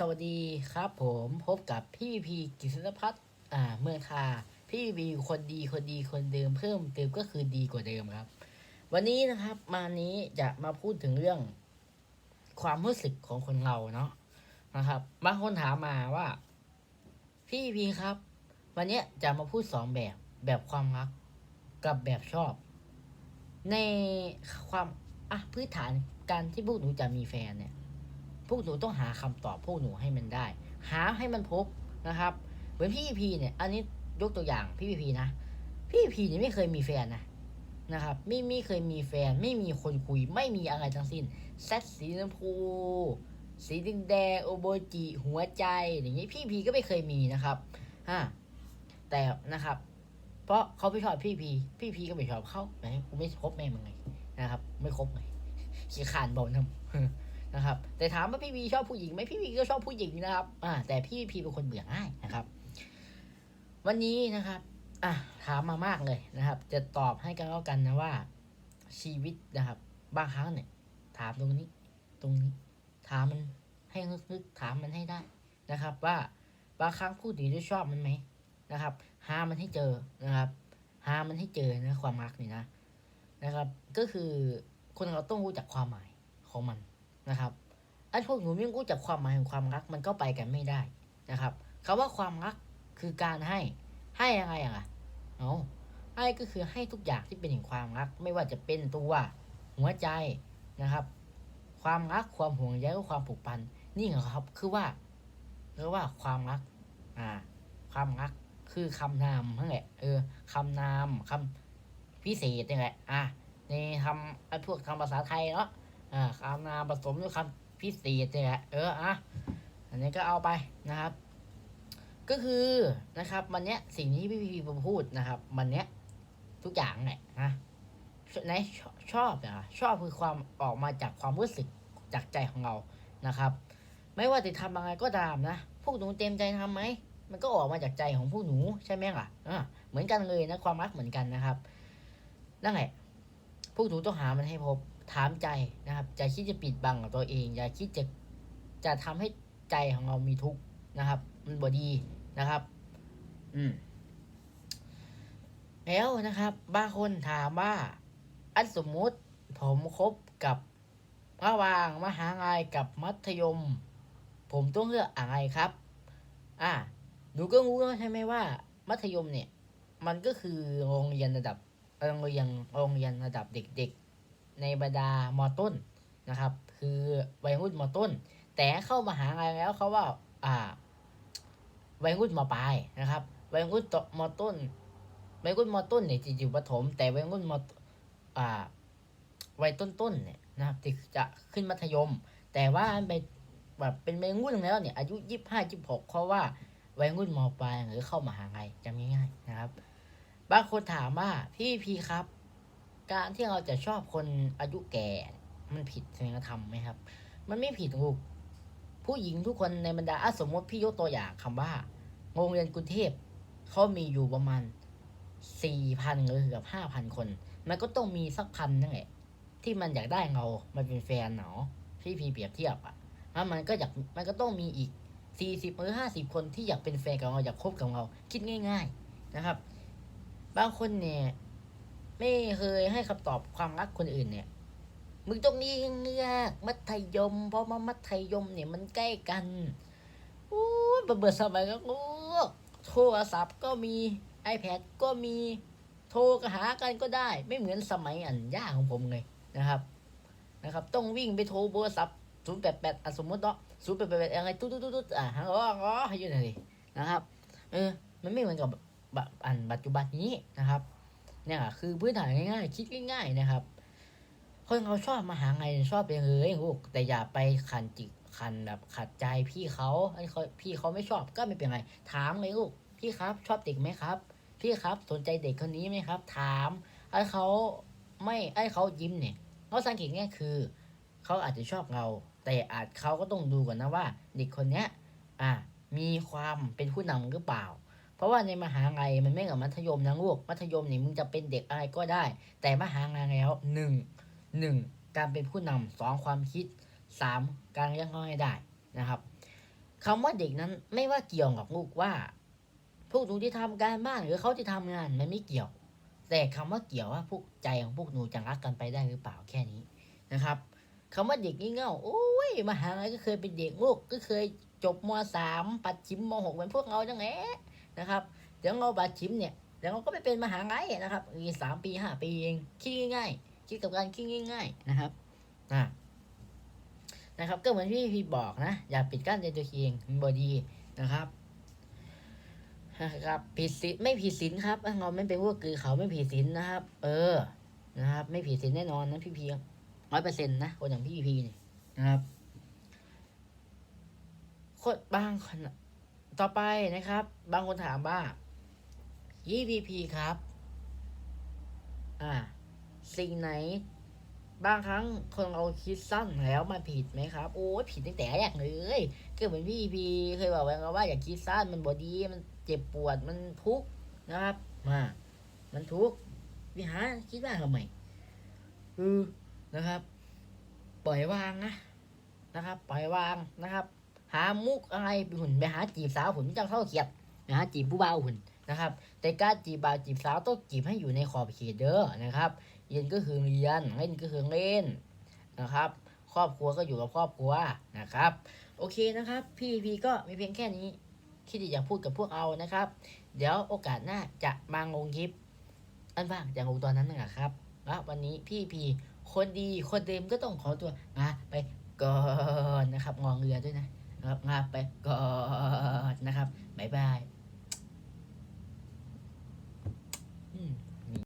สวัสดีครับผมพบกับพี่พีกิษณพัฒน์อ่าเมืองคาพี่พีคนดีคนดีคนเดิมเพิ่มเติมก็คือดีกว่าเดิมครับ วันนี้นะครับมานี้จะมาพูดถึงเรื่อง ความรู้สึกของคนเราเนาะนะครับบางคนถามมาว่า พี่พีครับ วันเนี้ยจะมาพูดสองแบบแบบความรักกับแบบชอบ ในความอะพื้นฐานการที่พวกหนูจะมีแฟนเนี่ย พวกหนูต้องหาคำตอบพวกหนูให้มันได้ หาให้มันพบนะครับ เหมือนพี่พีเนี่ย อันนี้ยกตัวอย่างพี่พีนะ พี่พีเนี่ยไม่เคยมีแฟนนะนะครับ ไม่ไม่เคยมีแฟน ไม่มีคนคุย ไม่มีอะไรทั้งสิ้นแซดสีชมพูสีแดงแดงโอโบจิหัวใจอย่างนี้พี่พีก็ไม่เคยมีนะครับฮะแต่นะครับ เพราะเขาไม่ชอบพี่พีพี่พีก็ไม่ชอบเขาไหนกูไม่คบแม่มึงไงนะครับ ไม่คบไงขี้ขานเบาน้ำ นะครับ แต่ถามว่าพี่วีชอบผู้หญิงไหมพี่วีก็ชอบผู้หญิงนะครับ อ่า แต่พี่พีเป็นคนเบื่อง่ายนะครับ วันนี้นะครับ อะถามมามากเลยนะครับ จะตอบให้กันแล้วกันนะว่า ชีวิตนะครับ บางครั้งเนี่ย ถามตรงนี้ ตรงนี้ ถามมันให้ลึกๆถามมันให้ได้นะครับ ว่าบางครั้งผู้หญิงจะชอบมันไหมนะครับ หามันให้เจอนะครับ หามันให้เจอนะ ความรักนี่นะนะครับ ก็คือคนเราต้องรู้จักความหมายของมัน นะครับไอ้พวกหนูไม่รู้จักความหมายของความรักมันก็ไปกันไม่ได้นะครับคำว่าความรักคือการให้ให้ยังไงอะเอาให้ก็คือให้ทุกอย่างที่เป็นแห่งความรัก ไม่ว่าจะเป็นตัวหัวใจนะครับ ความรักความห่วงใยและความผูกพันนี่เหรอครับคือว่าคือว่าความรักอ่า ความรักคือคำนามนั่นแหละเออคำนามคำพิเศษนี่แหละอะในทำไอ้พวกทำภาษาไทยเนาะ อ่าคำนามผสมด้วยคำพิเศษเนี่ยแหละเอออะอันนี้ก็เอาไปนะครับ ก็คือนะครับ วันเนี้ยสิ่งที่พี่พีพูดนะครับ วันเนี้ยทุกอย่างแหละนะในชอบนะชอบคือความออกมาจากความรู้สึกจากใจของเรานะครับ ไม่ว่าจะทำอะไรก็ตามนะพวกหนูเต็มใจทำไหมมันก็ออกมาจากใจของพวกหนูใช่ไหมล่ะอ่าเหมือนกันเลยนะความรักเหมือนกันนะครับนั่นแหละพวกหนูต้องหามันให้พบ ถามใจนะครับอย่าคิดจะปิดบังตัวเอง อย่าคิดจะจะทำให้ใจของเรามีทุกข์นะครับ มันบดีนะครับ อืม แล้วนะครับบางคนถามว่า อันสมมุติผมคบกับระหว่างมหาลัยกับมัธยม ผมต้องเลือกอะไรครับ อ่าหนูก็รู้แล้วใช่ไหมว่า มัธยมเนี่ย มันก็คือโรงเรียนระดับโรงเรียนโรงเรียนระดับเด็กๆ ในบรรดามอต้นนะครับ คือวัยรุ่นมอต้น แต่เข้ามาหาลัยแล้วเขาว่าอ่าวัยรุ่นมปลายนะครับวัยรุ่นมต้นวัยรุ่นมต้นเนี่ยจะอยู่ประถม แต่วัยรุ่นมอ่าวัยต้นๆเนี่ยนะครับจะขึ้นมัธยม แต่ว่าไปแบบเป็นวัยรุ่นแล้วเนี่ยอายุยี่สิบห้ายี่สิบหกเพราะว่าวัยรุ่นมปลายหรือเข้ามาหาลัยจำง่ายๆนะครับบางคนถามว่าพี่พีครับ การที่เราจะชอบคนอายุแก่ มันผิดศีลธรรมไหมครับ มันไม่ผิดลูกผู้หญิงทุกคนในบรรดาอสมมติพี่ยกตัวอย่างคำว่าโรงเรียนกรุงเทพเขามีอยู่ประมาณสี่พันหรือเกือบห้าพันคน มันก็ต้องมีสักพันนั่นแหละที่มันอยากได้เรามาเป็นแฟนเนาะพี่พีเปรียบเทียบอะแล้วมันก็อยากมันก็ต้องมีอีกสี่สิบหรือห้าสิบคนที่อยากเป็นแฟนกับเราอยากคบกับเราคิดง่าย ๆนะครับ บางคนเนี่ย ไม่เคยให้คำตอบความรักคนอื่นเนี่ย มึงต้องเรียนเลือกมัธยม เพราะว่ามัธยมเนี่ยมันใกล้กันอู้เบื่อสมัยก็โอ้โทรศัพท์ก็มี iPad ก็มีโทรกหากันก็ได้ ไม่เหมือนสมัยอันย่าของผมเลยนะครับ นะครับ ต้องวิ่งไปโทรโทรศัพท์ศูนย์แปดแปดสมมติเนาะศูนย์แปดแปดอะไรตุ๊ดตุ๊ดตุ๊ดอะฮัลโหลอ๋อให้อยู่ไหนนะครับ เออ มันไม่เหมือนกับแบบอันปัจจุบันนี้นะครับ เนี่ยคือพื้นฐานง่ายๆ คิดง่าย ๆนะครับ คนเขาชอบมาหาไงชอบไปเลยลูกแต่อย่าไปขันจิกขันแบบขัดใจพี่เขาไอ้เขาพี่เขาไม่ชอบก็ไม่เป็นไร ถามเลยลูกพี่ครับ ชอบเด็กไหมครับ พี่ครับสนใจเด็กคนนี้ไหมครับ ถามไอ้เขาไม่ไอ้เขายิ้มเนี่ยเขาสังเกตง่ายคือเขาอาจจะชอบเรา แต่อาจเขาก็ต้องดูก่อนนะว่า เด็กคนเนี้ยอะมีความเป็นผู้นำหรือเปล่า เพราะว่าในมหาลัยมันไม่เหมือนมัธยมนะลูก มัธยมนี่มึงจะเป็นเด็กอะไรก็ได้ แต่มหาลัยแล้วหนึ่งหนึ่งการเป็นผู้นำสองความคิดสามการเลี้ยงเขาให้ได้นะครับคำว่าเด็กนั้นไม่ว่าเกี่ยวกับลูกว่า พวกหนูที่ทำการบ้านหรือเขาที่ทำงานมันไม่เกี่ยว แต่คำว่าเกี่ยวว่าพวกใจของพวกหนูจะรักกันไปได้หรือเปล่าแค่นี้นะครับคำว่าเด็กงี่เง่าโอ้ยมหาลัยก็เคยเป็นเด็กลูกก็เคยจบมสามปัดชิมมหกเหมือนพวกเราจังแหละ นะครับเดี๋ยวเราปัดชิมเนี่ยเดี๋ยวเราก็ไปเป็นมหาลัยนะครับอีกสามปีห้าปีเองคิดง่ายๆคิดกับการคิดง่าย ๆนะครับอ่านะครับ ก็เหมือนที่พี่บอกนะ อย่าปิดกั้นในตัวเองมันบอดีนะครับนะครับผิดศีลไม่ผิดศีลครับเราไม่เป็นพวกคือเขาไม่ผิดศีลนะครับ เออนะครับ ไม่ผิดศีลแน่นอนนะพี่พีร้อยเปอร์เซ็นต์นะคนอย่างพี่พีนี่นะครับคนบางคน ต่อไปนะครับ บางคนถามว่ายี่พีพีครับ อ่า สิ่งไหน บางครั้งคนเราคิดสั้นแล้วมันผิดไหมครับ โอ้ยผิดตั้งแต่แรกเลยก็เหมือนพี่พีเคยบอกไว้ว่าอย่าคิดสั้นมันบอดีมันเจ็บปวดมันทุกข์นะครับ มา มันทุกข์พี่หาคิดว่าทำไมเออนะครับ ปล่อยวางนะนะครับ ปล่อยวางนะครับ หามุกอะไรหุ่นไปหาจีบสาวหุ่นจะเข้าเขียดไปหาจีบผู้บ่าวหุ่นนะครับ แต่การจีบบ่าวจีบสาวต้องจีบให้อยู่ในขอบเขตเด้อนะครับเรียนก็คือเรียนเล่นก็คือเล่นนะครับ ครอบครัวก็อยู่กับครอบครัวนะครับ โอเคนะครับ พี่พีก็มีเพียงแค่นี้ที่อยากพูดกับพวกเรานะครับ เดี๋ยวโอกาสหน้าจะมาลงคลิป อันว่างจากลงตอนนั้นนะครับแล้ววันนี้พี่พีคนดีคนเดิมก็ต้องขอตัวลาไปก่อนนะครับงองเรือด้วยนะ นะครับลาไปก่อนนะครับบ๊ายบายอืม